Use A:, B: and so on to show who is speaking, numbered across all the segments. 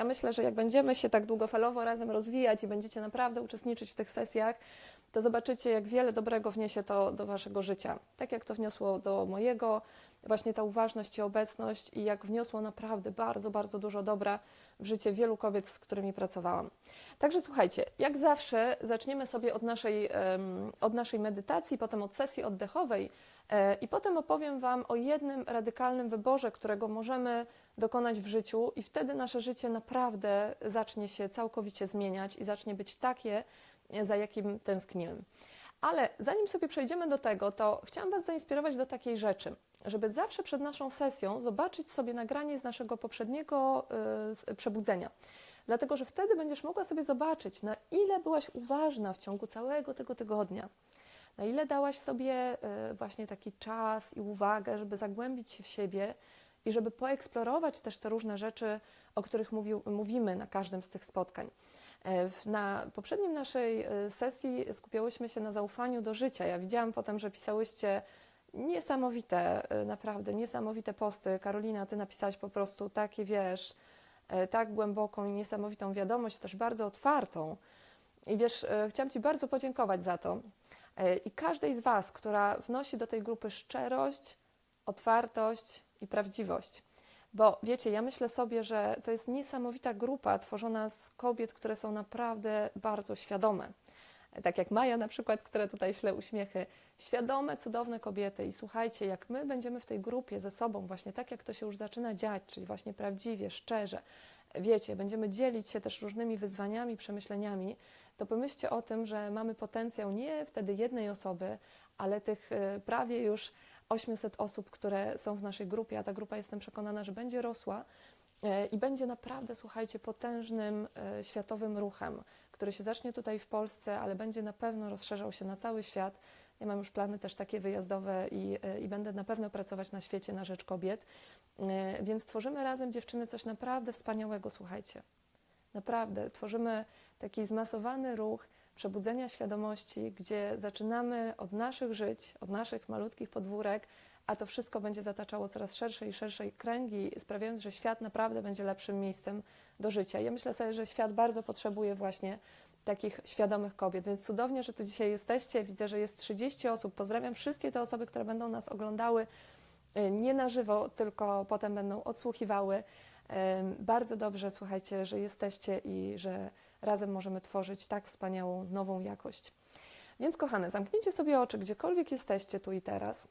A: Ja myślę, że jak będziemy się tak długofalowo razem rozwijać i będziecie naprawdę uczestniczyć w tych sesjach, to zobaczycie, jak wiele dobrego wniesie to do waszego życia. Tak jak to wniosło do mojego, właśnie ta uważność i obecność i jak wniosło naprawdę bardzo, bardzo dużo dobra w życie wielu kobiet, z którymi pracowałam. Także słuchajcie, jak zawsze zaczniemy sobie od naszej, od naszej medytacji, potem od sesji oddechowej i potem opowiem Wam o jednym radykalnym wyborze, którego możemy dokonać w życiu i wtedy nasze życie naprawdę zacznie się całkowicie zmieniać i zacznie być takie, za jakim tęsknimy. Ale zanim sobie przejdziemy do tego, to chciałam Was zainspirować do takiej rzeczy, żeby zawsze przed naszą sesją zobaczyć sobie nagranie z naszego poprzedniego y, z- przebudzenia. Dlatego, że wtedy będziesz mogła sobie zobaczyć, na ile byłaś uważna w ciągu całego tego tygodnia. Na ile dałaś sobie y, właśnie taki czas i uwagę, żeby zagłębić się w siebie i żeby poeksplorować też te różne rzeczy, o których mówimy na każdym z tych spotkań. E, Na poprzednim naszej e, sesji skupiałyśmy się na zaufaniu do życia. Ja widziałam potem, że pisałyście niesamowite, e, naprawdę niesamowite posty. Karolina, ty napisałaś po prostu takie, wiesz, e, tak głęboką i niesamowitą wiadomość, też bardzo otwartą. I wiesz, e, chciałam Ci bardzo podziękować za to. E, I każdej z Was, która wnosi do tej grupy szczerość, otwartość i prawdziwość. Bo wiecie, ja myślę sobie, że to jest niesamowita grupa tworzona z kobiet, które są naprawdę bardzo świadome. Tak jak Maja na przykład, która tutaj śle uśmiechy. Świadome, cudowne kobiety. I słuchajcie, jak my będziemy w tej grupie ze sobą, właśnie tak jak to się już zaczyna dziać, czyli właśnie prawdziwie, szczerze, wiecie, będziemy dzielić się też różnymi wyzwaniami, przemyśleniami, to pomyślcie o tym, że mamy potencjał nie wtedy jednej osoby, ale tych y, prawie już 800 osób, które są w naszej grupie, a ta grupa jestem przekonana, że będzie rosła e, i będzie naprawdę, słuchajcie, potężnym e, światowym ruchem, który się zacznie tutaj w Polsce, ale będzie na pewno rozszerzał się na cały świat. Ja mam już plany też takie wyjazdowe i, i będę na pewno pracować na świecie na rzecz kobiet. Więc tworzymy razem, dziewczyny, coś naprawdę wspaniałego, słuchajcie. Naprawdę, tworzymy taki zmasowany ruch przebudzenia świadomości, gdzie zaczynamy od naszych żyć, od naszych malutkich podwórek, a to wszystko będzie zataczało coraz szersze i szersze kręgi, sprawiając, że świat naprawdę będzie lepszym miejscem do życia. Ja myślę sobie, że świat bardzo potrzebuje właśnie takich świadomych kobiet, więc cudownie, że tu dzisiaj jesteście. Widzę, że jest 30 osób. Pozdrawiam wszystkie te osoby, które będą nas oglądały y, nie na żywo, tylko potem będą odsłuchiwały. Bardzo dobrze, słuchajcie, że jesteście i że razem możemy tworzyć tak wspaniałą, nową jakość. Więc, kochane, zamknijcie sobie oczy, gdziekolwiek jesteście tu i teraz.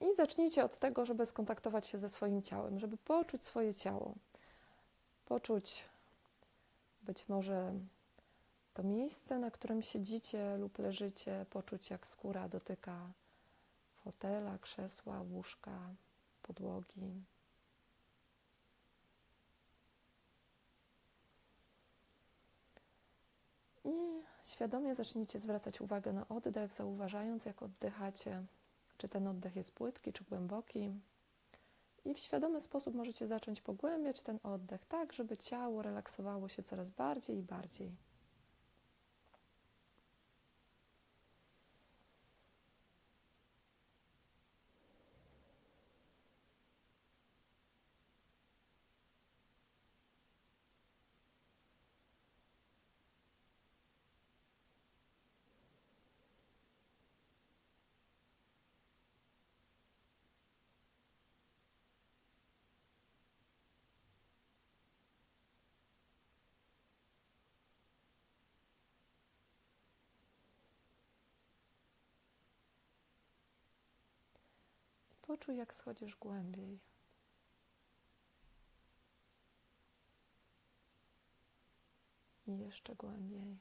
A: I zacznijcie od tego, żeby skontaktować się ze swoim ciałem, żeby poczuć swoje ciało. Poczuć być może to miejsce, na którym siedzicie lub leżycie, poczuć jak skóra dotyka fotela, krzesła, łóżka, podłogi. I świadomie zacznijcie zwracać uwagę na oddech, zauważając, jak oddychacie, czy ten oddech jest płytki, czy głęboki. I w świadomy sposób możecie zacząć pogłębiać ten oddech, tak żeby ciało relaksowało się coraz bardziej i bardziej. Poczuj, jak schodzisz głębiej. I jeszcze głębiej.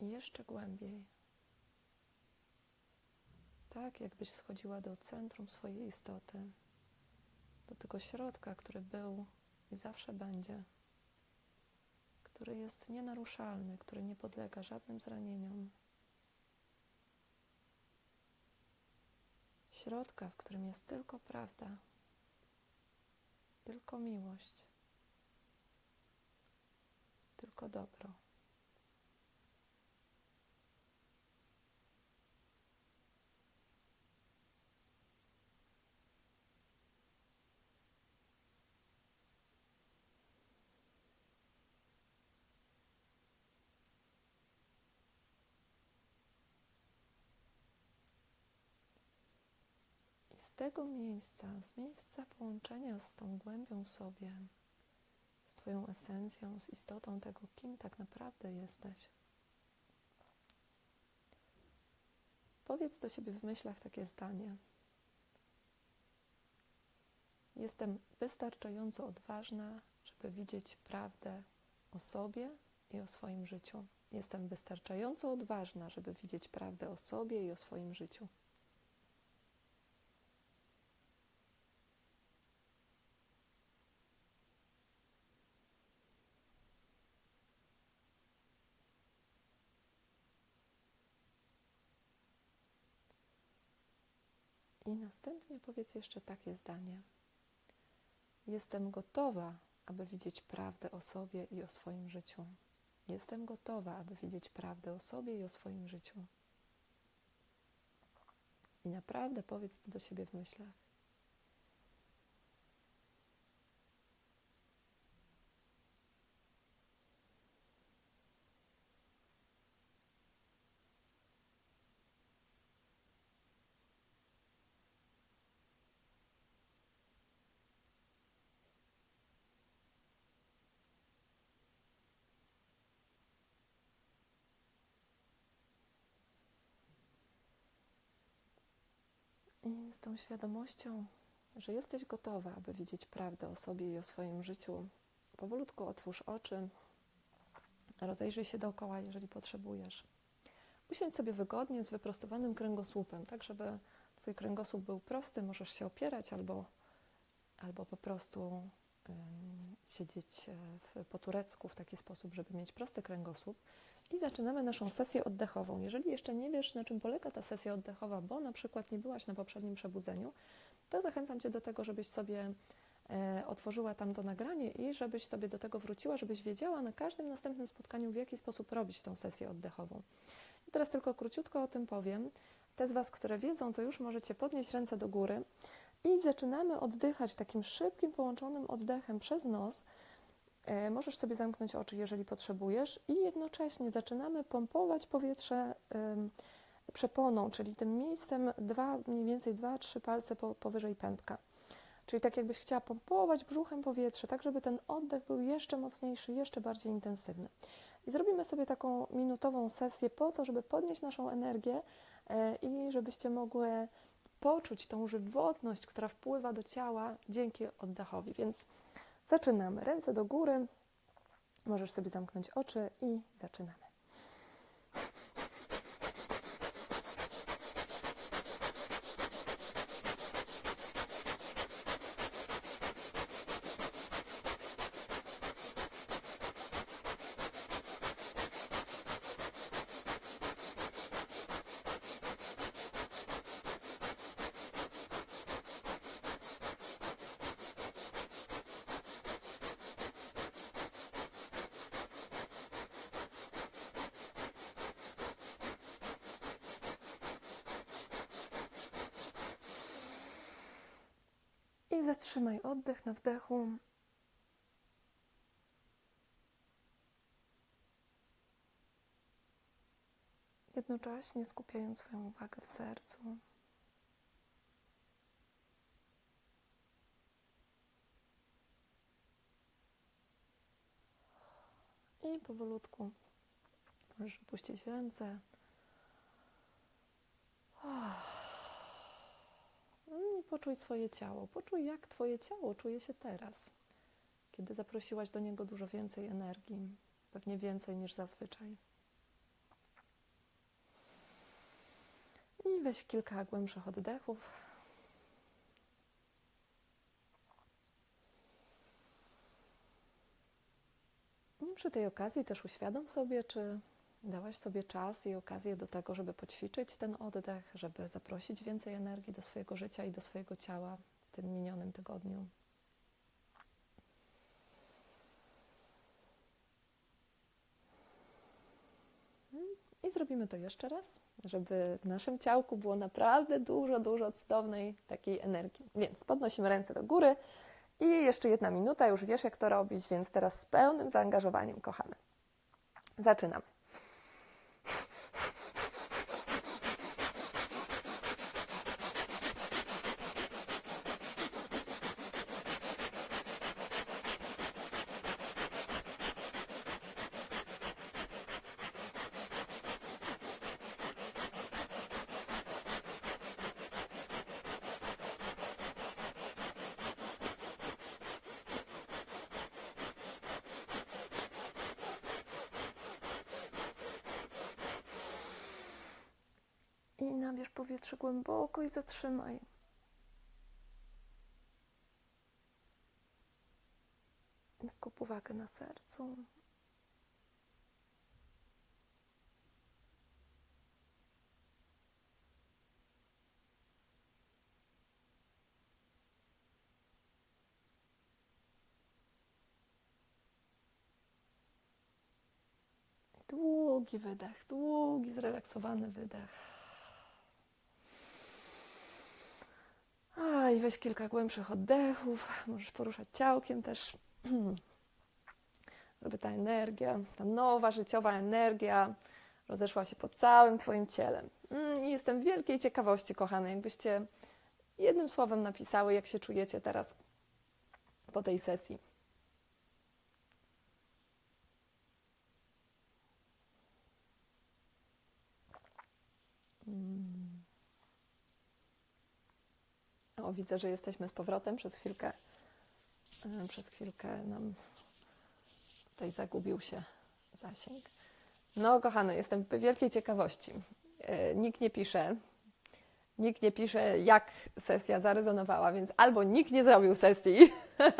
A: I jeszcze głębiej. Tak, jakbyś schodziła do centrum swojej istoty, do tego środka, który był i zawsze będzie, który jest nienaruszalny, który nie podlega żadnym zranieniom. Środka, w którym jest tylko prawda, tylko miłość, tylko dobro. Z tego miejsca, z miejsca połączenia z tą głębią sobie, z Twoją esencją, z istotą tego, kim tak naprawdę jesteś, powiedz do siebie w myślach takie zdanie. Jestem wystarczająco odważna, żeby widzieć prawdę o sobie i o swoim życiu. Jestem wystarczająco odważna, żeby widzieć prawdę o sobie i o swoim życiu. I następnie powiedz jeszcze takie zdanie. Jestem gotowa, aby widzieć prawdę o sobie i o swoim życiu. Jestem gotowa, aby widzieć prawdę o sobie i o swoim życiu. I naprawdę powiedz to do siebie w myślach. I z tą świadomością, że jesteś gotowa, aby widzieć prawdę o sobie i o swoim życiu, powolutku otwórz oczy, rozejrzyj się dookoła, jeżeli potrzebujesz. Usiądź sobie wygodnie z wyprostowanym kręgosłupem, tak żeby Twój kręgosłup był prosty, możesz się opierać albo, albo po prostu siedzieć e, w, po turecku w taki sposób, żeby mieć prosty kręgosłup. I zaczynamy naszą sesję oddechową. Jeżeli jeszcze nie wiesz, na czym polega ta sesja oddechowa, bo na przykład nie byłaś na poprzednim przebudzeniu, to zachęcam Cię do tego, żebyś sobie e, otworzyła tam to nagranie i żebyś sobie do tego wróciła, żebyś wiedziała na każdym następnym spotkaniu, w jaki sposób robić tą sesję oddechową. I teraz tylko króciutko o tym powiem. Te z Was, które wiedzą, to już możecie podnieść ręce do góry i zaczynamy oddychać takim szybkim, połączonym oddechem przez nos. E, możesz sobie zamknąć oczy, jeżeli potrzebujesz, i jednocześnie zaczynamy pompować powietrze przeponą, czyli tym miejscem dwa, mniej więcej 2-3 palce po, powyżej pępka. Czyli tak jakbyś chciała pompować brzuchem powietrze, tak żeby ten oddech był jeszcze mocniejszy, jeszcze bardziej intensywny. I zrobimy sobie taką minutową sesję po to, żeby podnieść naszą energię e, i żebyście mogły poczuć tą żywotność, która wpływa do ciała dzięki oddechowi. Więc zaczynamy. Ręce do góry. Możesz sobie zamknąć oczy i zaczynamy. I zatrzymaj oddech na wdechu. Jednocześnie skupiając swoją uwagę w sercu. I powolutku możesz opuścić ręce. I poczuj swoje ciało. Poczuj, jak Twoje ciało czuje się teraz, kiedy zaprosiłaś do niego dużo więcej energii, pewnie więcej niż zazwyczaj. I weź kilka głębszych oddechów. I przy tej okazji też uświadom sobie, czy dałaś sobie czas i okazję do tego, żeby poćwiczyć ten oddech, żeby zaprosić więcej energii do swojego życia i do swojego ciała w tym minionym tygodniu. I zrobimy to jeszcze raz, żeby w naszym ciałku było naprawdę dużo, dużo cudownej takiej energii. Więc podnosimy ręce do góry i jeszcze jedna minuta, już wiesz jak to robić, więc teraz z pełnym zaangażowaniem, kochane. Zaczynamy. Powietrze głęboko i zatrzymaj. Skup uwagę na sercu. Długi wydech, długi, zrelaksowany wydech. I weź kilka głębszych oddechów. Możesz poruszać ciałkiem też, żeby ta energia, ta nowa życiowa energia rozeszła się po całym Twoim ciele. Mm, I jestem wielkiej ciekawości, kochane, jakbyście jednym słowem napisały, jak się czujecie teraz po tej sesji. Widzę, że jesteśmy z powrotem. Przez chwilkę, e, przez chwilkę nam tutaj zagubił się zasięg. No, kochane, jestem w wielkiej ciekawości. E, nikt nie pisze, nikt nie pisze, jak sesja zarezonowała, więc albo nikt nie zrobił sesji,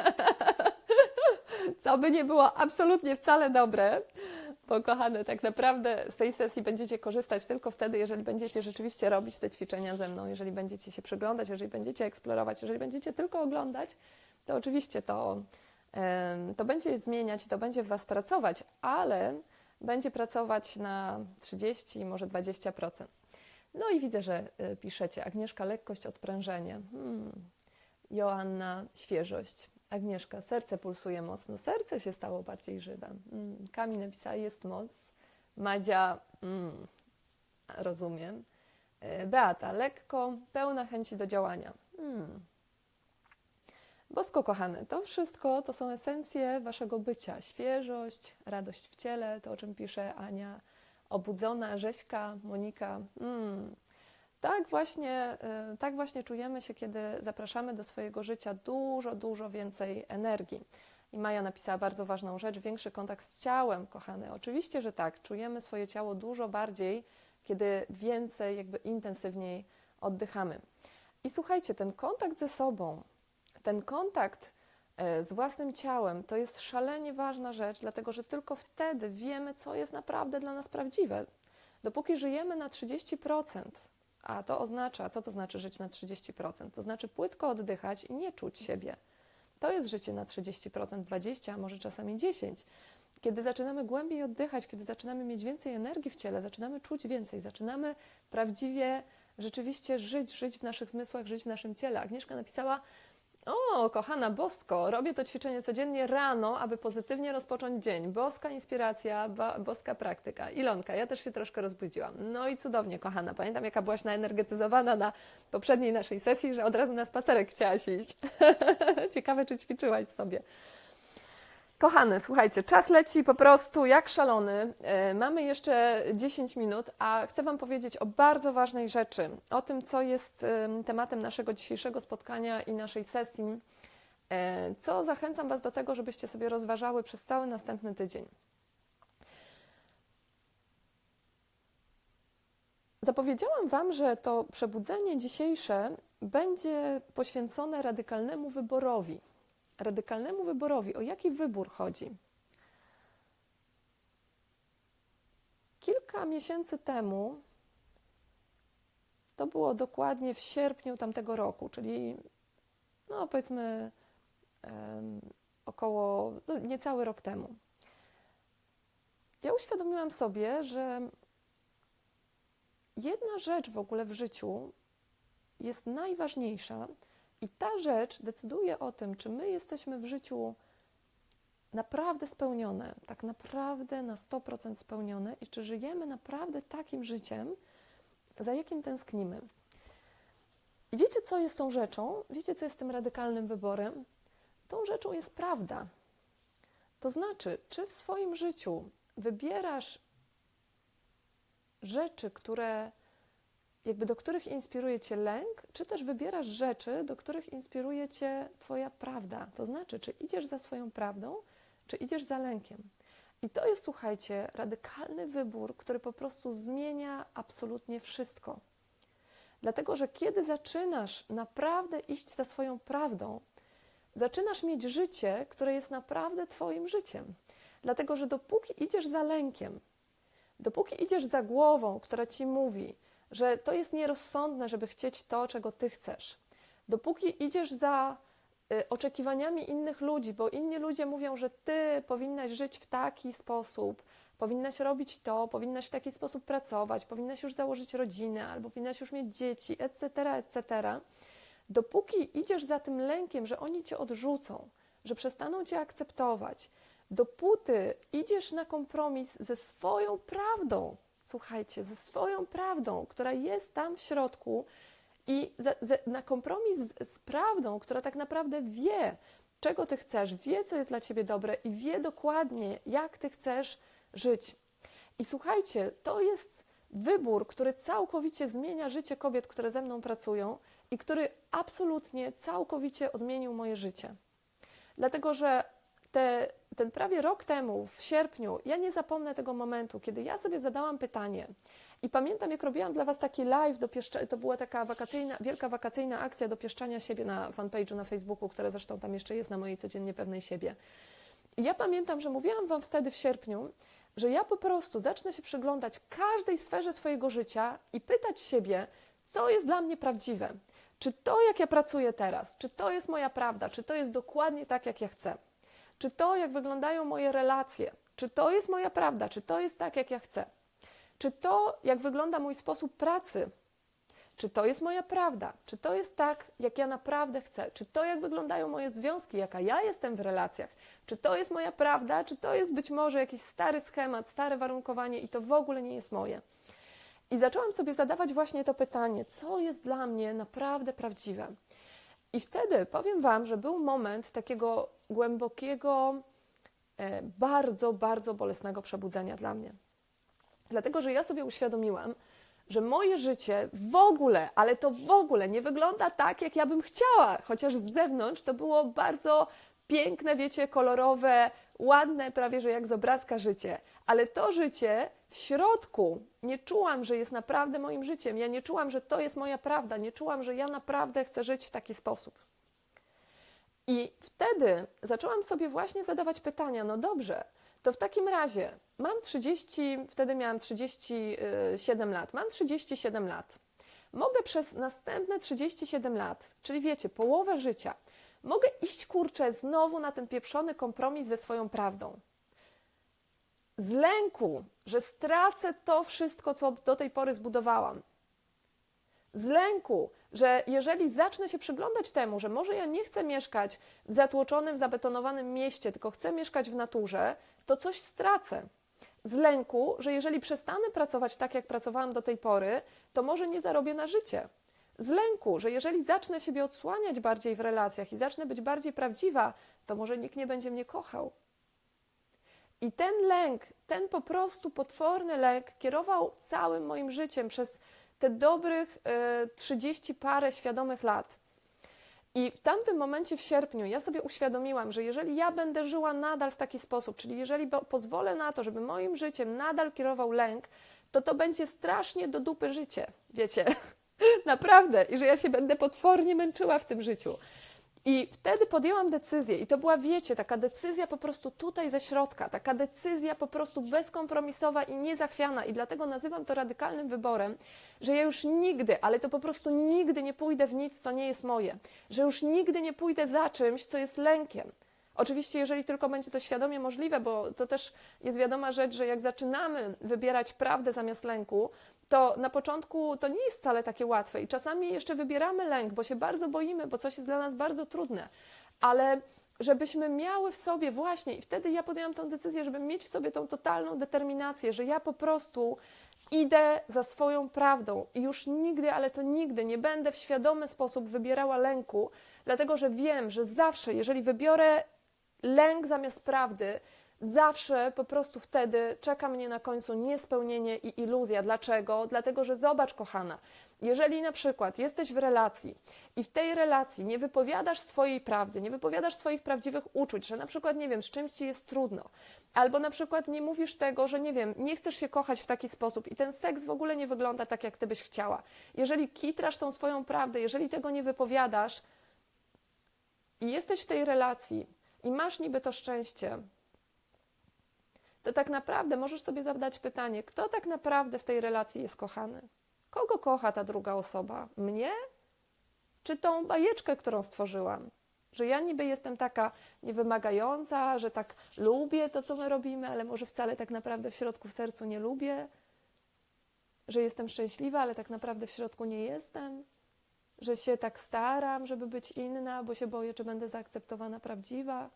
A: co by nie było absolutnie wcale dobre, bo kochane, tak naprawdę z tej sesji będziecie korzystać tylko wtedy, jeżeli będziecie rzeczywiście robić te ćwiczenia ze mną, jeżeli będziecie się przyglądać, jeżeli będziecie eksplorować, jeżeli będziecie tylko oglądać, to oczywiście to, to będzie zmieniać i to będzie w Was pracować, ale będzie pracować na 30, może 20%. No i widzę, że y, piszecie Agnieszka, lekkość, odprężenie. Hmm. Joanna, świeżość. Agnieszka, serce pulsuje mocno, serce się stało bardziej żywe. Mm. Kami napisała, jest moc. Madzia, mm, rozumiem. E, Beata, lekko, pełna chęci do działania. Mm. Bosko kochane, to wszystko to są esencje waszego bycia. Świeżość, radość w ciele, to o czym pisze Ania, obudzona Rześka, Monika. Mm. Tak właśnie, y, tak właśnie czujemy się, kiedy zapraszamy do swojego życia dużo, dużo więcej energii. I Maja napisała bardzo ważną rzecz: większy kontakt z ciałem, kochany. Oczywiście, że tak, czujemy swoje ciało dużo bardziej, kiedy więcej, jakby intensywniej oddychamy. I słuchajcie, ten kontakt ze sobą, ten kontakt y, z własnym ciałem to jest szalenie ważna rzecz, dlatego że tylko wtedy wiemy, co jest naprawdę dla nas prawdziwe. Dopóki żyjemy na 30%, a to oznacza, co to znaczy żyć na 30%? To znaczy płytko oddychać i nie czuć siebie. To jest życie na 30%, 20%, a może czasami 10%. Kiedy zaczynamy głębiej oddychać, kiedy zaczynamy mieć więcej energii w ciele, zaczynamy czuć więcej, zaczynamy prawdziwie, rzeczywiście żyć, żyć w naszych zmysłach, żyć w naszym ciele. Agnieszka napisała, o, kochana Bosko, robię to ćwiczenie codziennie rano, aby pozytywnie rozpocząć dzień. Boska inspiracja, boska praktyka. Ilonka, ja też się troszkę rozbudziłam. No i cudownie, kochana. Pamiętam, jaka byłaś naenergetyzowana na poprzedniej naszej sesji, że od razu na spacerek chciałaś iść. Ciekawe, czy ćwiczyłaś sobie. Kochane, słuchajcie, czas leci po prostu jak szalony. E, mamy jeszcze 10 minut, a chcę Wam powiedzieć o bardzo ważnej rzeczy, o tym, co jest tematem naszego dzisiejszego spotkania i naszej sesji, e, co zachęcam Was do tego, żebyście sobie rozważały przez cały następny tydzień. Zapowiedziałam Wam, że to przebudzenie dzisiejsze będzie poświęcone radykalnemu wyborowi radykalnemu wyborowi. O jaki wybór chodzi? Kilka miesięcy temu, to było dokładnie w sierpniu tamtego roku, czyli no powiedzmy około no, niecały rok temu. Ja uświadomiłam sobie, że jedna rzecz w ogóle w życiu jest najważniejsza, i ta rzecz decyduje o tym, czy my jesteśmy w życiu naprawdę spełnione, tak naprawdę na 100% spełnione i czy żyjemy naprawdę takim życiem, za jakim tęsknimy. I wiecie, co jest tą rzeczą? Wiecie, co jest tym radykalnym wyborem? Tą rzeczą jest prawda. To znaczy, czy w swoim życiu wybierasz rzeczy, które jakby do których inspiruje Cię lęk, czy też wybierasz rzeczy, do których inspiruje Cię Twoja prawda. To znaczy, czy idziesz za swoją prawdą, czy idziesz za lękiem. I to jest, słuchajcie, radykalny wybór, który po prostu zmienia absolutnie wszystko. Dlatego, że kiedy zaczynasz naprawdę iść za swoją prawdą, zaczynasz mieć życie, które jest naprawdę Twoim życiem. Dlatego, że dopóki idziesz za lękiem, dopóki idziesz za głową, która ci mówi, że to jest nierozsądne, żeby chcieć to, czego ty chcesz, dopóki idziesz za y, oczekiwaniami innych ludzi, bo inni ludzie mówią, że ty powinnaś żyć w taki sposób, powinnaś robić to, powinnaś w taki sposób pracować, powinnaś już założyć rodzinę, albo powinnaś już mieć dzieci, etc., etc., dopóki idziesz za tym lękiem, że oni cię odrzucą, że przestaną cię akceptować, dopóty idziesz na kompromis ze swoją prawdą, słuchajcie, ze swoją prawdą, która jest tam w środku i za, za, na kompromis z, z prawdą, która tak naprawdę wie, czego ty chcesz, wie, co jest dla ciebie dobre i wie dokładnie, jak ty chcesz żyć. I słuchajcie, to jest wybór, który całkowicie zmienia życie kobiet, które ze mną pracują i który absolutnie, całkowicie odmienił moje życie. Dlatego, że te, ten prawie rok temu, w sierpniu, ja nie zapomnę tego momentu, kiedy ja sobie zadałam pytanie. I pamiętam, jak robiłam dla Was taki live, do pieszcza- to była taka wakacyjna, wielka wakacyjna akcja dopieszczania siebie na fanpage'u na Facebooku, która zresztą tam jeszcze jest na mojej codziennie pewnej siebie. I ja pamiętam, że mówiłam Wam wtedy w sierpniu, że ja po prostu zacznę się przyglądać każdej sferze swojego życia i pytać siebie, co jest dla mnie prawdziwe. Czy to, jak ja pracuję teraz, czy to jest moja prawda, czy to jest dokładnie tak, jak ja chcę. Czy to, jak wyglądają moje relacje, czy to jest moja prawda, czy to jest tak, jak ja chcę. Czy to, jak wygląda mój sposób pracy, czy to jest moja prawda, czy to jest tak, jak ja naprawdę chcę, czy to, jak wyglądają moje związki, jaka ja jestem w relacjach, czy to jest moja prawda, czy to jest być może jakiś stary schemat, stare warunkowanie i to w ogóle nie jest moje. I zaczęłam sobie zadawać właśnie to pytanie, co jest dla mnie naprawdę prawdziwe. I wtedy powiem Wam, że był moment takiego głębokiego, e, bardzo, bardzo bolesnego przebudzenia dla mnie. Dlatego, że ja sobie uświadomiłam, że moje życie w ogóle, ale to w ogóle nie wygląda tak, jak ja bym chciała, chociaż z zewnątrz to było bardzo piękne, wiecie, kolorowe, ładne, prawie że jak z obrazka życie. Ale to życie w środku nie czułam, że jest naprawdę moim życiem. Ja nie czułam, że to jest moja prawda. Nie czułam, że ja naprawdę chcę żyć w taki sposób. I wtedy zaczęłam sobie właśnie zadawać pytania: no dobrze, to w takim razie mam 30, wtedy miałam 37 lat, mam 37 lat. Mogę przez następne 37 lat, czyli wiecie, połowę życia, mogę iść kurczę znowu na ten pieprzony kompromis ze swoją prawdą. Z lęku, że stracę to wszystko, co do tej pory zbudowałam. Z lęku, że jeżeli zacznę się przyglądać temu, że może ja nie chcę mieszkać w zatłoczonym, zabetonowanym mieście, tylko chcę mieszkać w naturze, to coś stracę. Z lęku, że jeżeli przestanę pracować tak, jak pracowałam do tej pory, to może nie zarobię na życie. Z lęku, że jeżeli zacznę siebie odsłaniać bardziej w relacjach i zacznę być bardziej prawdziwa, to może nikt nie będzie mnie kochał. I ten lęk, ten po prostu potworny lęk kierował całym moim życiem przez te dobrych y, 30 parę świadomych lat. I w tamtym momencie w sierpniu ja sobie uświadomiłam, że jeżeli ja będę żyła nadal w taki sposób, czyli jeżeli pozwolę na to, żeby moim życiem nadal kierował lęk, to to będzie strasznie do dupy życie, wiecie, naprawdę, i że ja się będę potwornie męczyła w tym życiu. I wtedy podjęłam decyzję, i to była, wiecie, taka decyzja po prostu tutaj ze środka, taka decyzja po prostu bezkompromisowa i niezachwiana, i dlatego nazywam to radykalnym wyborem, że ja już nigdy, ale to po prostu nigdy nie pójdę w nic, co nie jest moje, że już nigdy nie pójdę za czymś, co jest lękiem. Oczywiście, jeżeli tylko będzie to świadomie możliwe, bo to też jest wiadoma rzecz, że jak zaczynamy wybierać prawdę zamiast lęku, to na początku to nie jest wcale takie łatwe i czasami jeszcze wybieramy lęk, bo się bardzo boimy, bo coś jest dla nas bardzo trudne, ale żebyśmy miały w sobie właśnie, i wtedy ja podjęłam tę decyzję, żeby mieć w sobie tą totalną determinację, że ja po prostu idę za swoją prawdą i już nigdy, ale to nigdy nie będę w świadomy sposób wybierała lęku, dlatego że wiem, że zawsze, jeżeli wybiorę lęk zamiast prawdy, zawsze po prostu wtedy czeka mnie na końcu niespełnienie i iluzja. Dlaczego? Dlatego, że zobacz, kochana, jeżeli na przykład jesteś w relacji i w tej relacji nie wypowiadasz swojej prawdy, nie wypowiadasz swoich prawdziwych uczuć, że na przykład, nie wiem, z czymś ci jest trudno, albo na przykład nie mówisz tego, że nie wiem, nie chcesz się kochać w taki sposób i ten seks w ogóle nie wygląda tak, jak ty byś chciała. Jeżeli kitrasz tą swoją prawdę, jeżeli tego nie wypowiadasz i jesteś w tej relacji i masz niby to szczęście, to tak naprawdę możesz sobie zadać pytanie, kto tak naprawdę w tej relacji jest kochany? Kogo kocha ta druga osoba? Mnie? Czy tą bajeczkę, którą stworzyłam? Że ja niby jestem taka niewymagająca, że tak lubię to, co my robimy, ale może wcale tak naprawdę w środku, w sercu nie lubię? Że jestem szczęśliwa, ale tak naprawdę w środku nie jestem? Że się tak staram, żeby być inna, bo się boję, czy będę zaakceptowana prawdziwa?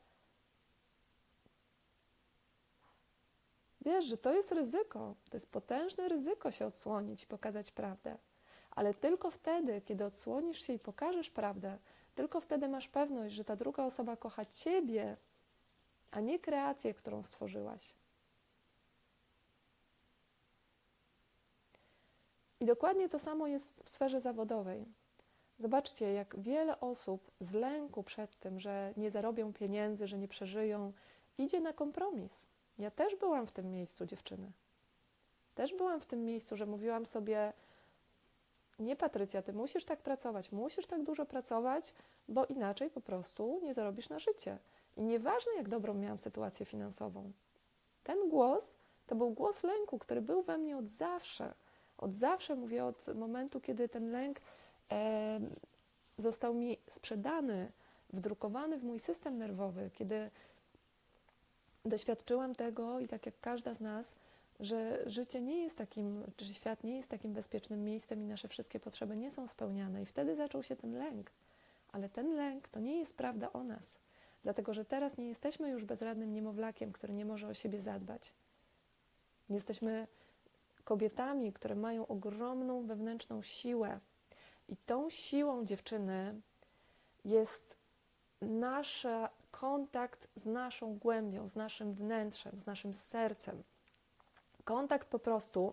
A: Wiesz, że to jest ryzyko, to jest potężne ryzyko się odsłonić i pokazać prawdę. Ale tylko wtedy, kiedy odsłonisz się i pokażesz prawdę, tylko wtedy masz pewność, że ta druga osoba kocha ciebie, a nie kreację, którą stworzyłaś. I dokładnie to samo jest w sferze zawodowej. Zobaczcie, jak wiele osób z lęku przed tym, że nie zarobią pieniędzy, że nie przeżyją, idzie na kompromis. Ja też byłam w tym miejscu, dziewczyny. Też byłam w tym miejscu, że mówiłam sobie: Nie, Patrycja, ty musisz tak pracować, musisz tak dużo pracować, bo inaczej po prostu nie zarobisz na życie. I nieważne, jak dobrą miałam sytuację finansową. Ten głos to był głos lęku, który był we mnie od zawsze. Od zawsze mówię, od momentu, kiedy ten lęk e, został mi sprzedany, wdrukowany w mój system nerwowy, kiedy doświadczyłam tego i tak jak każda z nas, że życie nie jest takim, czy świat nie jest takim bezpiecznym miejscem i nasze wszystkie potrzeby nie są spełniane. I wtedy zaczął się ten lęk. Ale ten lęk to nie jest prawda o nas, dlatego że teraz nie jesteśmy już bezradnym niemowlakiem, który nie może o siebie zadbać. Jesteśmy kobietami, które mają ogromną wewnętrzną siłę. I tą siłą dziewczyny jest nasza kontakt z naszą głębią, z naszym wnętrzem, z naszym sercem. Kontakt po prostu,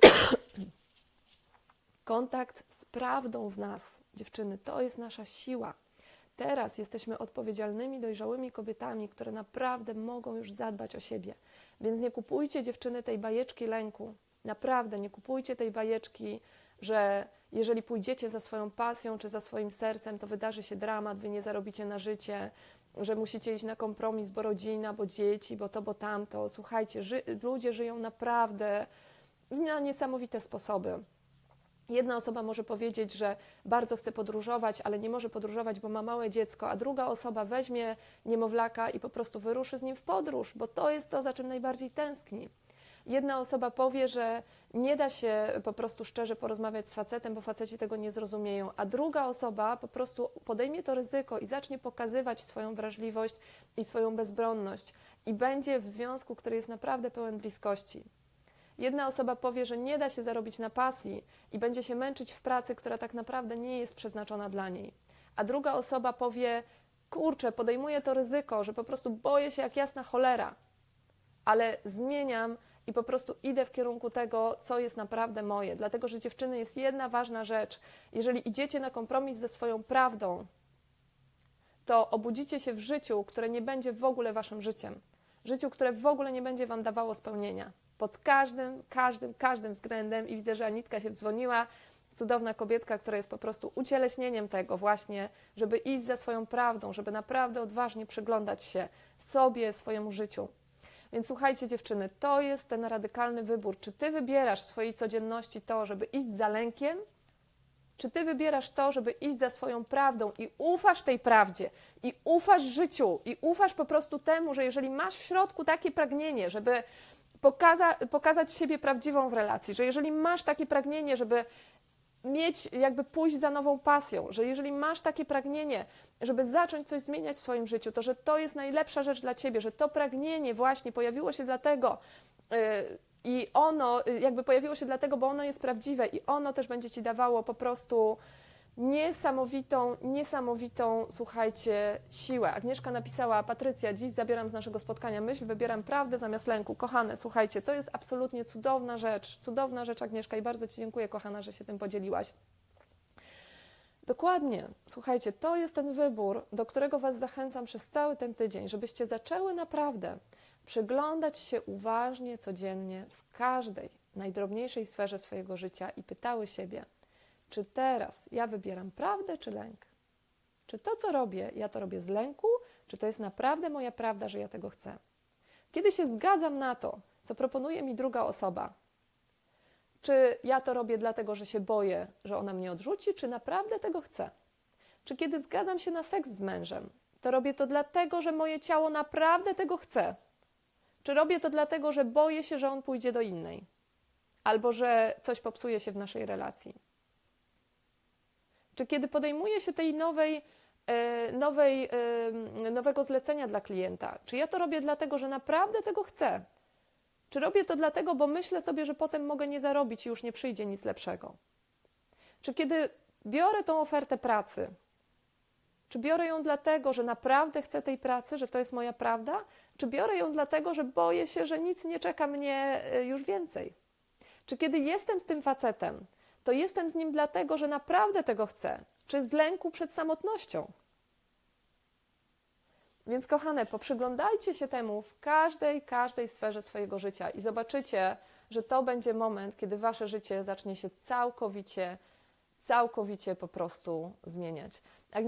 A: kontakt z prawdą w nas, dziewczyny, to jest nasza siła. Teraz jesteśmy odpowiedzialnymi, dojrzałymi kobietami, które naprawdę mogą już zadbać o siebie. Więc nie kupujcie dziewczyny tej bajeczki lęku. Naprawdę nie kupujcie tej bajeczki, że jeżeli pójdziecie za swoją pasją czy za swoim sercem, to wydarzy się dramat, wy nie zarobicie na życie, że musicie iść na kompromis, bo rodzina, bo dzieci, bo to, bo tamto. Słuchajcie, ży ludzie żyją naprawdę na niesamowite sposoby. Jedna osoba może powiedzieć, że bardzo chce podróżować, ale nie może podróżować, bo ma małe dziecko, a druga osoba weźmie niemowlaka i po prostu wyruszy z nim w podróż, bo to jest to, za czym najbardziej tęskni. Jedna osoba powie, że nie da się po prostu szczerze porozmawiać z facetem, bo faceci tego nie zrozumieją, a druga osoba po prostu podejmie to ryzyko i zacznie pokazywać swoją wrażliwość i swoją bezbronność i będzie w związku, który jest naprawdę pełen bliskości. Jedna osoba powie, że nie da się zarobić na pasji i będzie się męczyć w pracy, która tak naprawdę nie jest przeznaczona dla niej. A druga osoba powie: Kurczę, podejmuję to ryzyko, że po prostu boję się jak jasna cholera, ale zmieniam i po prostu idę w kierunku tego, co jest naprawdę moje. Dlatego, że dziewczyny jest jedna ważna rzecz. Jeżeli idziecie na kompromis ze swoją prawdą, to obudzicie się w życiu, które nie będzie w ogóle waszym życiem. Życiu, które w ogóle nie będzie wam dawało spełnienia. Pod każdym, każdym, każdym względem. I widzę, że Anitka się dzwoniła. Cudowna kobietka, która jest po prostu ucieleśnieniem tego właśnie, żeby iść za swoją prawdą, żeby naprawdę odważnie przyglądać się sobie, swojemu życiu. Więc słuchajcie, dziewczyny, to jest ten radykalny wybór. Czy ty wybierasz w swojej codzienności to, żeby iść za lękiem, czy ty wybierasz to, żeby iść za swoją prawdą i ufasz tej prawdzie, i ufasz życiu, i ufasz po prostu temu, że jeżeli masz w środku takie pragnienie, żeby pokaza pokazać siebie prawdziwą w relacji, że jeżeli masz takie pragnienie, żeby mieć, jakby pójść za nową pasją, że jeżeli masz takie pragnienie, żeby zacząć coś zmieniać w swoim życiu, to że to jest najlepsza rzecz dla ciebie, że to pragnienie właśnie pojawiło się dlatego yy, i ono yy, jakby pojawiło się dlatego, bo ono jest prawdziwe i ono też będzie ci dawało po prostu niesamowitą, niesamowitą, słuchajcie, siłę. Agnieszka napisała, Patrycja, dziś zabieram z naszego spotkania myśl, wybieram prawdę zamiast lęku. Kochane, słuchajcie, to jest absolutnie cudowna rzecz, cudowna rzecz, Agnieszka, i bardzo Ci dziękuję, kochana, że się tym podzieliłaś. Dokładnie. Słuchajcie, to jest ten wybór, do którego Was zachęcam przez cały ten tydzień, żebyście zaczęły naprawdę przyglądać się uważnie, codziennie w każdej najdrobniejszej sferze swojego życia i pytały siebie, czy teraz ja wybieram prawdę czy lęk? Czy to, co robię, ja to robię z lęku, czy to jest naprawdę moja prawda, że ja tego chcę? Kiedy się zgadzam na to, co proponuje mi druga osoba, czy ja to robię dlatego, że się boję, że ona mnie odrzuci, czy naprawdę tego chcę? Czy kiedy zgadzam się na seks z mężem, to robię to dlatego, że moje ciało naprawdę tego chce? Czy robię to dlatego, że boję się, że on pójdzie do innej? Albo że coś popsuje się w naszej relacji? Czy kiedy podejmuję się tej nowej, e, nowej, e, nowego zlecenia dla klienta, czy ja to robię dlatego, że naprawdę tego chcę? Czy robię to dlatego, bo myślę sobie, że potem mogę nie zarobić i już nie przyjdzie nic lepszego? Czy kiedy biorę tą ofertę pracy, czy biorę ją dlatego, że naprawdę chcę tej pracy, że to jest moja prawda? Czy biorę ją dlatego, że boję się, że nic nie czeka mnie e, już więcej? Czy kiedy jestem z tym facetem, to jestem z nim dlatego, że naprawdę tego chcę, czy z lęku przed samotnością? Więc kochane, poprzyglądajcie się temu w każdej, każdej sferze swojego życia i zobaczycie, że to będzie moment, kiedy wasze życie zacznie się całkowicie, całkowicie po prostu zmieniać.